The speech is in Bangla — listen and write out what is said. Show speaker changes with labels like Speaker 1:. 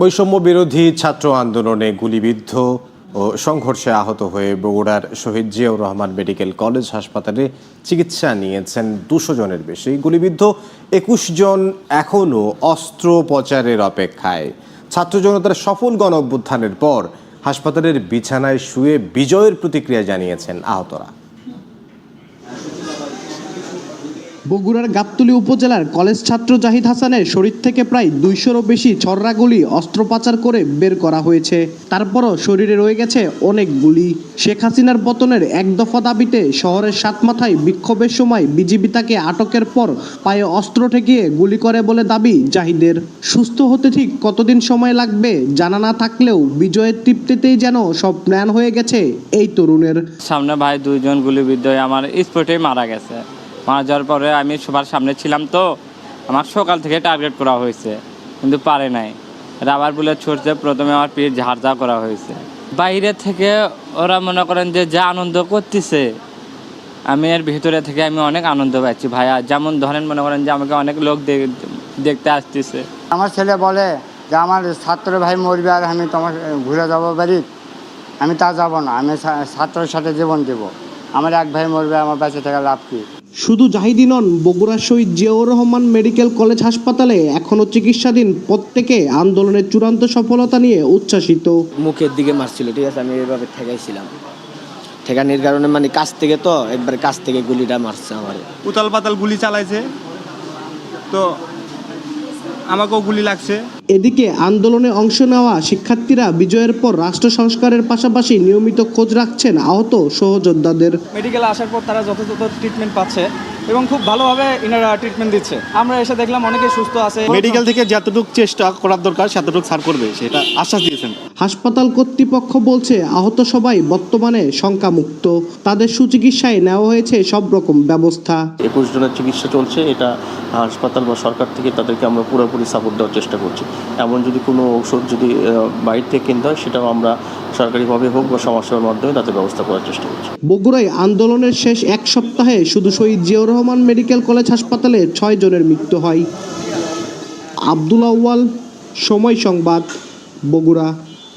Speaker 1: বৈষম্য বিরোধী ছাত্র আন্দোলনে গুলিবিদ্ধ ও সংঘর্ষে আহত হয়ে বগুড়ার শহীদ জিয়াউর রহমান মেডিকেল কলেজ হাসপাতালে চিকিৎসা নিয়েছেন দুশো জনের বেশি। গুলিবিদ্ধ একুশ জন এখনও অস্ত্রোপচারের অপেক্ষায়। ছাত্র জনতার সফল গণ অভ্যুত্থানের পর হাসপাতালের বিছানায় শুয়ে বিজয়ের প্রতিক্রিয়া জানিয়েছেন আহতরা।
Speaker 2: বগুড়ার গাবতলী উপজেলার কলেজ ছাত্র জাহিদ হাসানের শরীর থেকে প্রায় দুইশোরও বেশি ছররা গুলি অস্ত্রোপচার করে বের করা হয়েছে। তারপরও শরীরে রয়ে গেছে অনেক গুলি। শেখ হাসিনার পতনের এক দফা দাবিতে শহরের সাতমাথায় বিক্ষোভের সময় বিজিবি তাকে আটকের পর পায়ে অস্ত্র ঠেকিয়ে গুলি করে বলে দাবি জাহিদের। সুস্থ হতে ঠিক কতদিন সময় লাগবে জানা না থাকলেও বিজয়ের তৃপ্তিতেই যেন সব প্ল্যান হয়ে গেছে এই তরুণের।
Speaker 3: সামনে ভাই দুইজন গুলিবিদ্ধ আমার স্পটেই মারা গেছে। মারা যাওয়ার পরে আমি সবার সামনে ছিলাম তো, আমার সকাল থেকে টার্গেট করা হয়েছে, কিন্তু পারে নাই। রাবার বুলেট ছুটছে প্রথমে আমার পিঠ ঝাড়ঝা করা হয়েছে। বাইরে থেকে ওরা মনে করেন যে, যা আনন্দ করতেছে, আমি এর ভিতরে থেকে আমি অনেক আনন্দ পাচ্ছি ভাইয়া। যেমন ধরেন মনে করেন যে, আমাকে অনেক লোক দেখ- দেখতে আসতেছে।
Speaker 4: আমার ছেলে বলে যে, আমার ছাত্র ভাই মরবে আর আমি তোমার, ঘুরে যাব বাড়ি আমি তা যাব না, আমি ছাত্রের সাথে জীবন দেব। আমার এক ভাই মরবে আমার বেঁচে থাকা লাভ কি?
Speaker 2: শুধু জাহিদি নন বগুড়ার শহীদ জিয়াউর রহমান মেডিকেল কলেজ হাসপাতালে এখনও চিকিৎসাধীন প্রত্যেকে আন্দোলনের চূড়ান্ত সফলতা নিয়ে উচ্ছ্বাসিত।
Speaker 5: মুখের দিকে মারছিল ঠিক আছে? আমি এভাবে ঠেকাইছিলাম। ঠেকানির কারণে মানে কাছ থেকে তো একবার কাছ থেকে গুলিটা মারছে আমার।
Speaker 6: উতাল পাতাল গুলি চালাইছে তো আমাকেও গুলি লাগছে।
Speaker 2: এদিকে আন্দোলনে অংশ নেওয়া শিক্ষার্থীরা বিজয়ের পর রাষ্ট্র সংস্কারের পাশাপাশি নিয়মিত খোঁজ রাখছেন আহত সহযোদ্ধাদের।
Speaker 7: মেডিকেলে আসার পর তারা যথাযথ ট্রিটমেন্ট পাচ্ছে এবং খুব ভালোভাবে ইনারা ট্রিটমেন্ট দিচ্ছে। আমরা এসে দেখলাম অনেকে সুস্থ আছে।
Speaker 6: মেডিকেল থেকে যতটুকু চেষ্টা করার দরকার সেতটুকু সার করবে সেটা আশ্বাস দিয়েছেন।
Speaker 2: হাসপাতাল কর্তৃপক্ষ বলছে আহত সবাই বর্তমানে শঙ্কামুক্ত। তাদের সুচিকিৎসায় নেওয়া হয়েছে সব রকম ব্যবস্থা।
Speaker 8: একুশ জনের চিকিৎসা চলছে এটা হাসপাতাল বা সরকার থেকে তাদেরকে আমরা পুরোপুরি সাপোর্ট দেওয়ার চেষ্টা করছি। এমন যদি কোনো ঔষধ যদি বাইরে থেকে কিনতে হয়, সেটাও আমরা সরকারিভাবে হোক বা সমাজসেবার মাধ্যমে তাতে ব্যবস্থা করার চেষ্টা করছি।
Speaker 2: বগুড়ায় আন্দোলনের শেষ এক সপ্তাহে শুধু শহীদ জিয়াউর রহমান মেডিকেল কলেজ হাসপাতালে ছয় জনের মৃত্যু হয়। আব্দুল আউয়াল, সময় সংবাদ, বগুড়া।